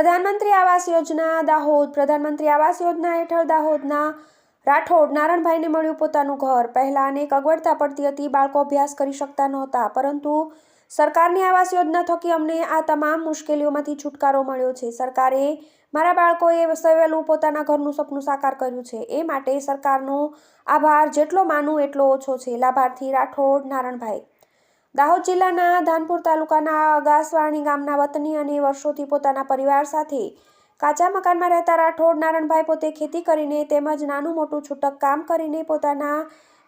પ્રધાનમંત્રી આવાસ યોજના, દાહોદ પ્રધાનમંત્રી આવાસ યોજના હેઠળ દાહોદના રાઠોડ નારણભાઈને મળ્યું પોતાનું ઘર. પહેલાં અનેક અગવડતા પડતી હતી, બાળકો અભ્યાસ કરી શકતા નહોતા, પરંતુ સરકારની આવાસ યોજના થકી અમને આ તમામ મુશ્કેલીઓમાંથી છુટકારો મળ્યો છે. સરકારે મારા બાળકોએ સવેલું પોતાના ઘરનું સપનું સાકાર કર્યું છે. એ માટે સરકારનો આભાર જેટલો માનું એટલો ઓછો છે. લાભાર્થી રાઠોડ નારણભાઈ. દાહોદ જિલ્લાના ધાનપુર તાલુકાના અગાસવાણી ગામના વતની અને વર્ષોથી પોતાના પરિવાર સાથે કાચા મકાનમાં રહેતા રાઠોડ નારણભાઈ પોતે ખેતી કરીને તેમજ નાનું મોટું છૂટક કામ કરીને પોતાના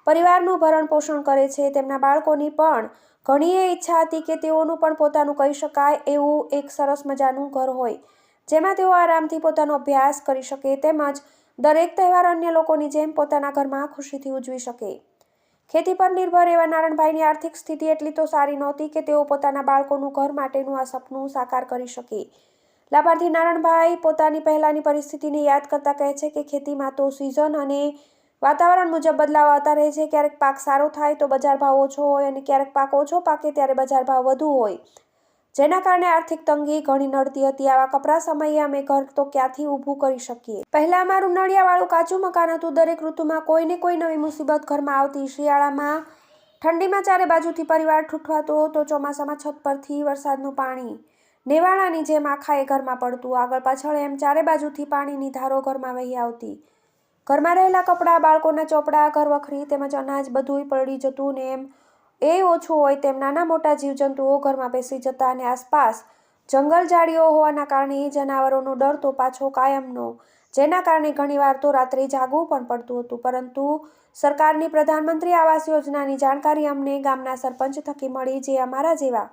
પરિવારનું ભરણ પોષણ કરે છે. તેમના બાળકોની પણ ઘણી એ ઈચ્છા હતી કે તેઓનું પણ પોતાનું કહી શકાય એવું એક સરસ મજાનું ઘર હોય, જેમાં તેઓ આરામથી પોતાનો અભ્યાસ કરી શકે તેમજ દરેક તહેવાર અન્ય લોકોની જેમ પોતાના ઘરમાં ખુશીથી ઉજવી શકે. ખેતી પર નિર્ભર એવા નારણભાઈની આર્થિક સ્થિતિ એટલી તો સારી નહોતી કે તેઓ પોતાના બાળકોનું ઘર માટેનું આ સપનું સાકાર કરી શકે. લાભાર્થી નારણભાઈ પોતાની પહેલાંની પરિસ્થિતિને યાદ કરતા કહે છે કે ખેતીમાં તો સિઝન અને વાતાવરણ મુજબ બદલાવ આવતા રહે છે. ક્યારેક પાક સારો થાય તો બજાર ભાવ ઓછો હોય અને ક્યારેક પાક ઓછો પાકે ત્યારે બજાર ભાવ વધુ હોય. જેના કારણે આર્થિક તંગી ઘણી નડતી હતી. આવા કપરા સમયે અમે ઘર તો ક્યાંથી ઊભું કરી શકીએ? પહેલા અમારું નળિયાવાળું કાચું મકાન હતું. દરેક ઋતુમાં કોઈને કોઈ નવી મુસીબત ઘરમાં આવતી. શિયાળામાં ઠંડીમાં ચારે બાજુથી પરિવાર ઠૂઠવાતો તો ચોમાસામાં છત પરથી વરસાદનું પાણી નેવાળાની જેમ આખા એ ઘરમાં પડતું. આગળ પાછળ એમ ચારે બાજુથી પાણીની ધારો ઘરમાં વહી આવતી. ઘરમાં રહેલા કપડાં, બાળકોના ચોપડા ઘર વખરી તેમજ અનાજ બધુંય પડી જતું ને એમ એ ઓછું હોય તેમ નાના મોટા જીવજંતુઓ ઘરમાં બેસી જતા અને આસપાસ જંગલ ઝાડીઓ હોવાના કારણે જનાવરોનો ડર તો પાછો કાયમનો, જેના કારણે ઘણીવાર તો રાત્રે જાગવું પણ પડતું હતું. પરંતુ સરકારની પ્રધાનમંત્રી આવાસ યોજનાની જાણકારી અમને ગામના સરપંચ થકી મળી જે અમારા જેવા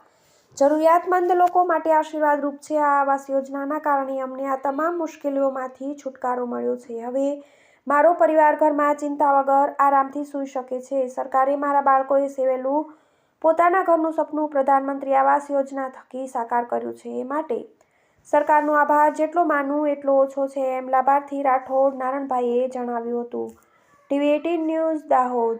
જરૂરિયાતમંદ લોકો માટે આશીર્વાદરૂપ છે આ આવાસ યોજનાના કારણે અમને આ તમામ મુશ્કેલીઓમાંથી છુટકારો મળ્યો છે. હવે મારો પરિવાર ઘરમાં ચિંતા વગર આરામથી સૂઈ શકે છે. સરકારે મારા બાળકોએ સેવેલું પોતાના ઘરનું સપનું પ્રધાનમંત્રી આવાસ યોજના થકી સાકાર કર્યું છે એ માટે સરકારનો આભાર. જેટલો માનું એટલો ઓછો છે એમ લાભાર્થી રાઠોડ નારણભાઈએ જણાવ્યું હતું. TV eighteen news Dahod.